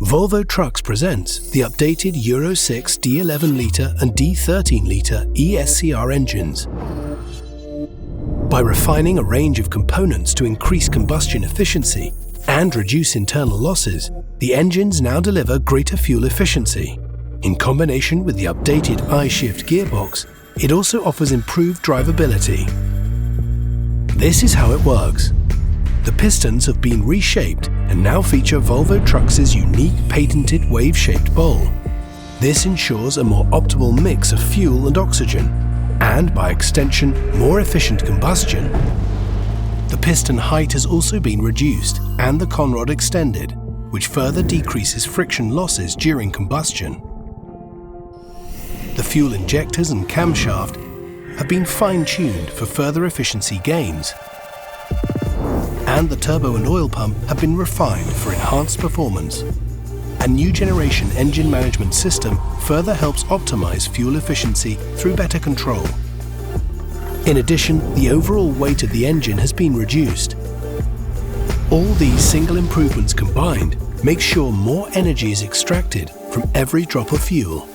Volvo Trucks presents the updated Euro 6 D11 litre and D13 litre ESCR engines. By refining a range of components to increase combustion efficiency and reduce internal losses, the engines now deliver greater fuel efficiency. In combination with the updated I-Shift gearbox, it also offers improved drivability. This is how it works. The pistons have been reshaped and now feature Volvo Trucks' unique patented wave-shaped bowl. This ensures a more optimal mix of fuel and oxygen, and by extension, more efficient combustion. The piston height has also been reduced and the conrod extended, which further decreases friction losses during combustion. The fuel injectors and camshaft have been fine-tuned for further efficiency gains. And the turbo and oil pump have been refined for enhanced performance. A new generation engine management system further helps optimize fuel efficiency through better control. In addition, the overall weight of the engine has been reduced. All these single improvements combined make sure more energy is extracted from every drop of fuel.